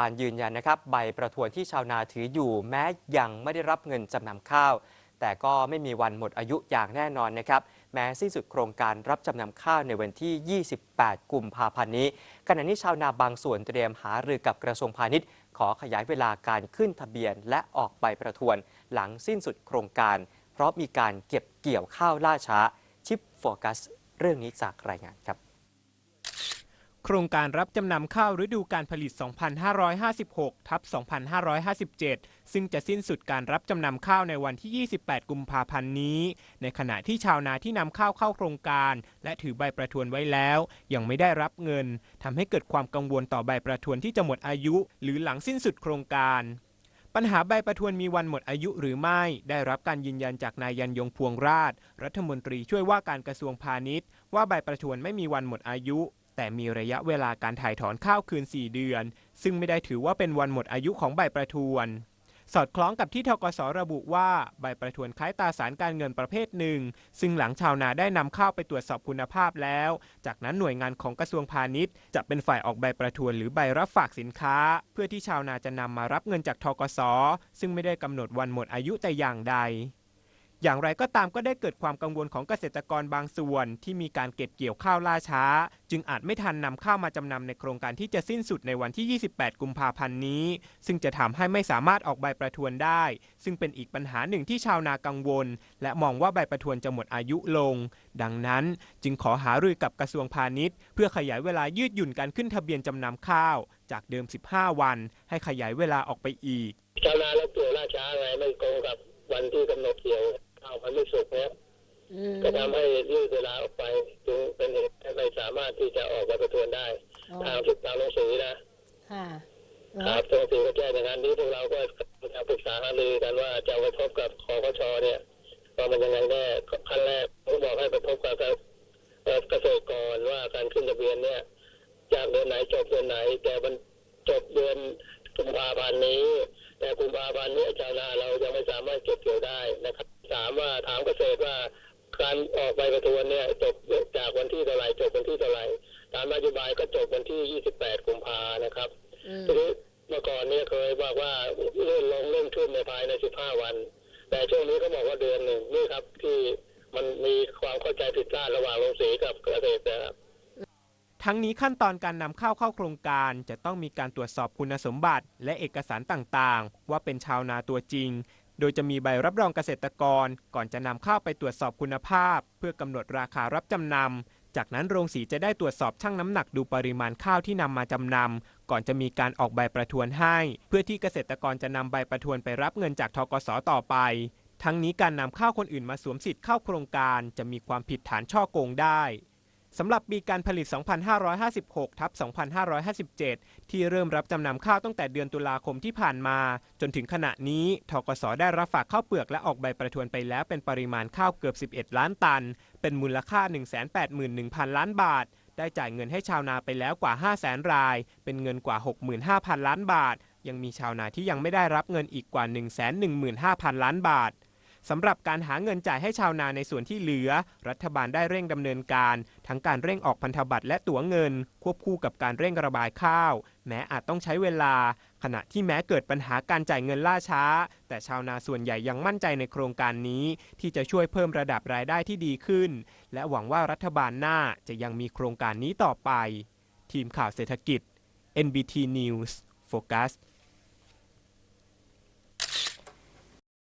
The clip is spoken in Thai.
การยืนยันนะครับใบประทวนที่ชาวนาถืออยู่ แม้ยังไม่ได้รับเงินจำนำข้าว แต่ก็ไม่มีวันหมดอายุอย่างแน่นอนนะครับ แม้สิ้นสุดโครงการรับจำนำข้าวในวันที่ 28 กุมภาพันธ์นี้ขณะนี้ชาวนาบางส่วนเตรียมหารือกับกระทรวงพาณิชย์ ขอขยายเวลาการขึ้นทะเบียน และออกใบประทวน หลังสิ้นสุดโครงการ เพราะมีการเก็บเกี่ยวข้าวล่าช้าชิปโฟกัส เรื่องนี้จากรายงานครับ โครงการรับจำนำข้าวฤดูการผลิต 2556 ทับ 2557 ซึ่งจะสิ้นสุดการรับจำนำข้าวในวันที่ 28 กุมภาพันธ์นี้ ในขณะที่ชาวนาที่นำข้าวเข้าโครงการ และถือใบประทวนไว้แล้ว ยังไม่ได้รับเงินทำให้เกิดความกังวลต่อใบประทวนที่จะหมดอายุ หรือหลังสิ้นสุดโครงการปัญหาใบประทวนมีวันหมดอายุหรือไม่ ได้รับการยืนยันจากนายยันยงพวงราช รัฐมนตรีช่วยว่าการกระทรวงพาณิชย์ ว่าใบประทวนไม่มีวันหมดอายุ แต่มีระยะเวลาการถ่ายถอนข้าวคืน 4 เดือน ซึ่งไม่ได้ถือว่าเป็นวันหมดอายุของใบประทวน สอดคล้องกับที่ทกสระบุว่าใบประทวนคล้ายตาสารการเงินประเภทหนึ่ง ซึ่งหลังชาวนาได้นำข้าวไปตรวจสอบคุณภาพแล้ว จากนั้นหน่วยงานของกระทรวงพาณิชย์ จะเป็นฝ่ายออกใบประทวนหรือใบรับฝากสินค้า เพื่อที่ชาวนาจะนำมารับเงินจากทกสซึ่งไม่ได้กำหนดวันหมดอายุแต่อย่างใด อย่างไรก็ตามก็ได้เกิดความกังวลของเกษตรกรบางส่วน ที่มีการเก็บเกี่ยวข้าวล่าช้า จึงอาจไม่ทันนำข้าวมาจำนำในโครงการที่จะสิ้นสุดในวันที่ 28 กุมภาพันธ์นี้ ซึ่งจะทำให้ไม่สามารถออกใบประทวนได้ ซึ่งเป็นอีกปัญหาหนึ่งที่ชาวนากังวล และมองว่าใบประทวนจะหมดอายุลง ดังนั้น จึงขอหารือกับกระทรวงพาณิชย์ เพื่อขยายเวลายืดหยุ่นการขึ้นทะเบียนจำนำข้าว จากเดิม 15 วัน ให้ขยายเวลาออกไปอีกชาวนาเราเกี่ยวล่าช้าไงไม่ตรงกับวันที่กำหนดเกี่ยว ข้าวมันไม่สุกนะครับอืมก็ทำให้ยืดเวลาออกไปจึงเป็นเหตุให้ไม่สามารถที่จะออกใบประทวนได้อ๋อตามที่ตามหนังสือนะ ค่ะครับหนังสือก็แจ้งอย่างนั้นนี้พวกเราก็จะปรึกษาหารือกันว่าจะไปพบกับคอพชเนี่ยว่ามันยังไงแน่ขั้นแรกผมบอกให้ไปพบกับเอ่อเกษตรกรว่าการขึ้นทะเบียนเนี่ยจากเดือนไหนจบเดือนไหน แต่มันจบเดือน กุมภาพันธ์นี้ แต่กุมภาพันธ์นี้ชาวนาเรายังไม่สามารถเก็บเกี่ยวได้นะครับถามว่าถามเกษตรว่าการออกใบประทวนเนี่ยจบจากวันที่เท่าไหร่จบวันที่เท่าไหร่ตามนโยบายก็จบวันที่ 28 กุมภานะครับอืมทีนี้เมื่อก่อนเนี่ยเคยบอกว่าเลื่อนลงเลื่อนขึ้นในภายใน 15 วัน แต่ช่วงนี้เขาบอกว่าเดือนหนึ่งนี่ครับที่มันมีความเข้าใจผิดพลาดระหว่างโรงสีกับเกษตรนะครับ ทั้งนี้ขั้นตอนการนำข้าวเข้าโครงการ จะต้องมีการตรวจสอบคุณสมบัติ และเอกสารต่างๆ ว่าเป็นชาวนาตัวจริง โดยจะมีใบรับรองเกษตรกร ก่อนจะนำข้าวไปตรวจสอบคุณภาพ เพื่อกำหนดราคารับจำนำ จากนั้นโรงสีจะได้ตรวจสอบชั่งน้ำหนักดูปริมาณข้าวที่นำมาจำนำ ก่อนจะมีการออกใบประทวนให้ เพื่อที่เกษตรกรจะนำใบประทวนไปรับเงินจากทกสต่อไปทั้งนี้การนำข้าวคนอื่นมาสวมสิทธิ์เข้าโครงการ จะมีความผิดฐานช่อโกงได้ สำหรับปีการผลิต 2556 ทับ 2557 ที่เริ่มรับจำนำข้าวตั้งแต่เดือนตุลาคมที่ผ่านมา จนถึงขณะนี้ทกสได้รับฝากข้าวเปลือกและออกใบประทวนไปแล้วเป็นปริมาณข้าวเกือบ 11 ล้านตัน เป็นมูลค่า 181,000 ล้านบาท ได้จ่ายเงินให้ชาวนาไปแล้วกว่า 500,000 ราย เป็นเงินกว่า 65,000 ล้านบาท ยังมีชาวนาที่ยังไม่ได้รับเงินอีกกว่า 115,000 ล้านบาท สำหรับการหาเงินจ่ายให้ชาวนาในส่วนที่เหลือ รัฐบาลได้เร่งดำเนินการ ทั้งการเร่งออกพันธบัตรและตั๋วเงิน ควบคู่กับการเร่งระบายข้าว แม้อาจต้องใช้เวลา ขณะที่แม้เกิดปัญหาการจ่ายเงินล่าช้า แต่ชาวนาส่วนใหญ่ยังมั่นใจในโครงการนี้ ที่จะช่วยเพิ่มระดับรายได้ที่ดีขึ้น และหวังว่ารัฐบาลหน้าจะยังมีโครงการนี้ต่อไป ทีมข่าวเศรษฐกิจ NBT News โฟกัส